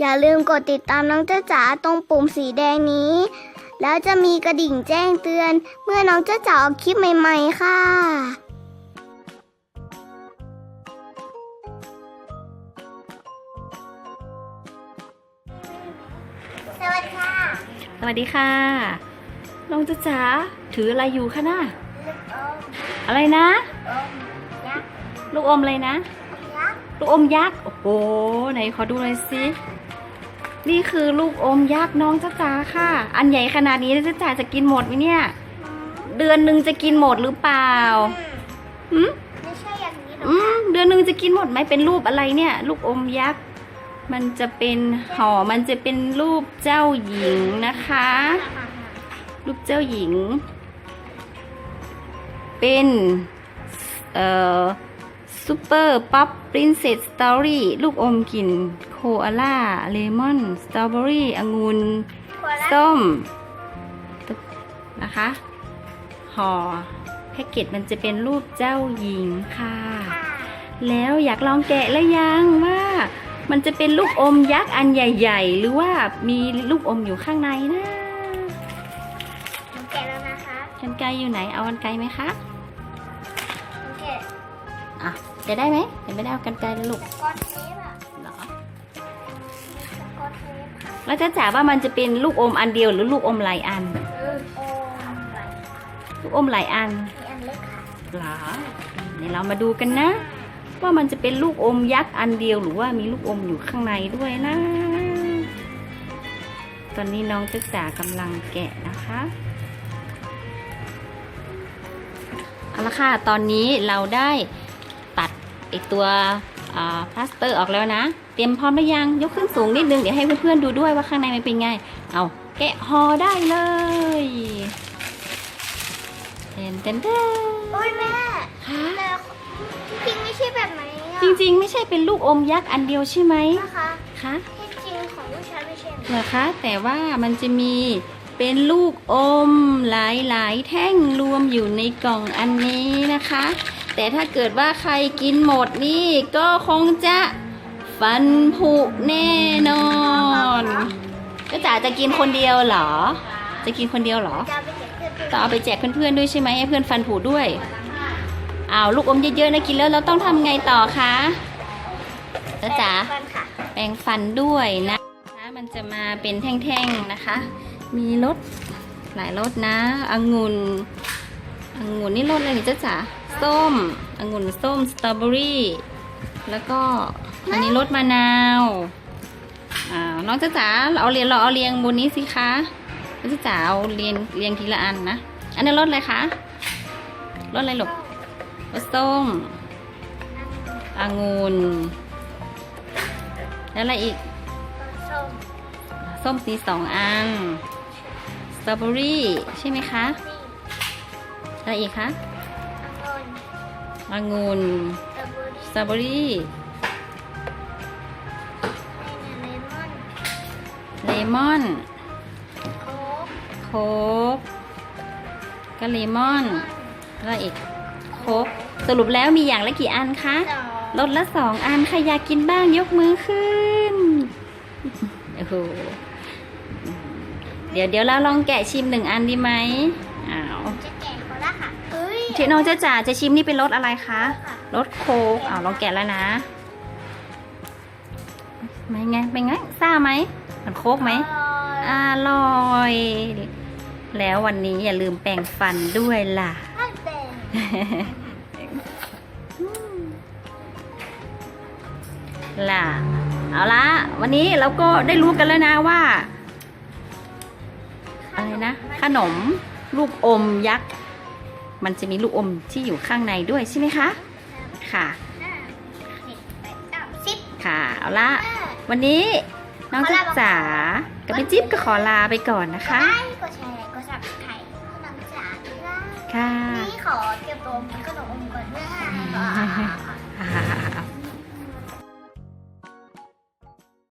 อย่าลืมกดติดตามน้องจ้าจ๋าตรงปุ่มสีแดงนี้ แล้วจะมีกระดิ่งแจ้งเตือน เมื่อน้องจ้าจ๋าออกคลิปใหม่ๆ ค่ะสวัสดีค่ะสวัสดีค่ะ น้องจ๊ะจ๋าถืออะไรอยู่คะน่ะลูกอมอะไรนะอมยักษ์ลูกอมอะไรนะยักษ์ลูกอมยักษ์ โอ้โห ไหนขอดูหน่อยสิ นี่คือลูกอมยักษ์น้องจ๊ะจ๋าค่ะ อันใหญ่ขนาดนี้จ๊ะจ๋าจะกินหมดไหมเนี่ย เดือนหนึ่งจะกินหมดหรือเปล่าหืมไม่ใช่อย่างนี้หรอกอืมเดือนหนึ่งจะกินหมดไหมเป็นรูปอะไรเนี่ย ลูกอมยักษ์ มันจะเป็นห่อ มันจะเป็นรูปเจ้าหญิงนะคะ รูปเจ้าหญิง เป็น เอ่อซูเปอร์ป๊อปปรินเซสสตอรี่ลูกอมกลิ่นโค อาล่า เลมอน สตรอเบอรี่ องุ่นหัวละส้มตึ๊บนะคะ ห่อแพ็กเกจมันจะเป็นรูปเจ้าหญิงค่ะค่ะ แล้วอยากลองแกะแล้วยังว่า มันจะเป็นลูกอมยักษ์อันใหญ่ ๆ หรือว่ามีลูกอมอยู่ข้างในนะหนูแกะแล้วนะคะกันไกลอยู่ไหน เอากันไกลไหมคะหนูแกะอะจะได้ไหมเดี๋ยวไม่ได้เอากันไกลแล้วลูกสกอตเแล้วจะจ๋าว่ามันจะเป็นลูกอมอันเดียวหรือลูกอมหลายอัน ลูกอมหลลูกอมหลายอันมีอันเล็กค่ะหรอเดี๋ยวเรามาดูกันนะ ว่ามันจะเป็นลูกอมยักษ์อันเดียวหรือว่ามีลูกอมอยู่ข้างในด้วยนะ ตอนนี้น้องจ๊ะจ๋ากำลังแกะนะคะเอาละค่ะ ตอนนี้เราได้ตัดไอตัว พลาสเตอร์ออกแล้วนะ เตรียมพร้อมหรือยังยกขึ้นสูงนิดนึงเดี๋ยวให้เพื่อนๆดูด้วยว่าข้างในมันเป็นไง เอาแกะห่อได้เลยเต้นเต้นเต้นโอ้ยแม่ค่ะแต่จริงๆไม่ใช่แบบไหนอะจริง ๆ ไม่ใช่เป็นลูกอมยักษ์อันเดียวใช่ไหมนะคะคะที่จริงของลูกชายไม่ใช่นะเหรอคะ แต่ว่ามันจะมีเป็นลูกอมหลายๆ แท่งรวมอยู่ในกล่องอันนี้นะคะ แต่ถ้าเกิดว่าใครกินหมดนี่ก็คงจะฟันผุแน่นอนก็จ๋าจะกินคนเดียวเหรอ จะกินคนเดียวเหรอจะเอาไปเก็บเพื่อนต้องเอาไปแจกเพื่อนๆด้วยใช่ไหมให้เพื่อนฟันผุด้วยอ้าวลูกอมเยอะๆนะกินแล้วเราต้องทำไงต่อคะจ๊ะจ๋าฟันค่ะแปรงฟันด้วยนะนะมันจะมาเป็นแท่งๆนะคะ มีรสหลายรสนะองุ่นองุ่นนี่รสอะไรนี่จ๊ะจ๋า ส้มองุ่นส้มสตรอเบอรี่แล้วก็อันนี้รสมะนาวอ่าน้องจ๊ะจ๋าเราเอาเรียงเราเอาเรียงบนนี้สิคะน้องจ๊ะจ๋าเอาเรียงเรียงทีละอันนะอันนี้รสอะไรคะรสอะไรหลูกรสส้มองุ่นแล้วอะไรอีกส้มส้มสีสองอันสตรอเบอรี่ใช่ไหมคะอะไรอีกคะ องุ่นองุ่นสตรอเบอรี่สตรอเบอรี่เลมอนเลมอนโค้กโค้กก็เลมอนอะไรอีกโค้กสรุปแล้วมีอย่างละกี่อันคะสองรถละสองอันใครอยากกินบ้างยกมือขึ้นโอ้โหเดี๋ยวเดี๋ยวเราลองแกะชิมหนึ่งอันดีไหม เทน้องเจ๊จ๋าจะชิมนี่เป็นรสอะไรคะรสโคกอ้าวลองแกะแล้วนะไม่ไงเป็นไงซ่าไหมเหมันโคกไหมอร่อย แล้ววันนี้อย่าลืมแปรงฟันด้วยล่ะล่ะ เอาละวันนี้เราก็ได้รู้กันแล้วนะว่า อะไรนะ ขนมลูกอมยักษ์ มันจะมีลูกอมที่อยู่ข้างในด้วยใช่ไหมคะ ค่ะห้าหกแปดเก้าสิบค่ะ เอาละห้าวันนี้น้องขอจ๊ะลาไปก่อนจ๋ากับพี่จิ๊บก็ขอลาไปก่อนนะคะกดไลค์กดแชร์กดซับสไครต์ขนมจ๋าด้วยนะค่ะนี่ขอเตรียมตัวกินขนมอมก่อนด้วยค่ะ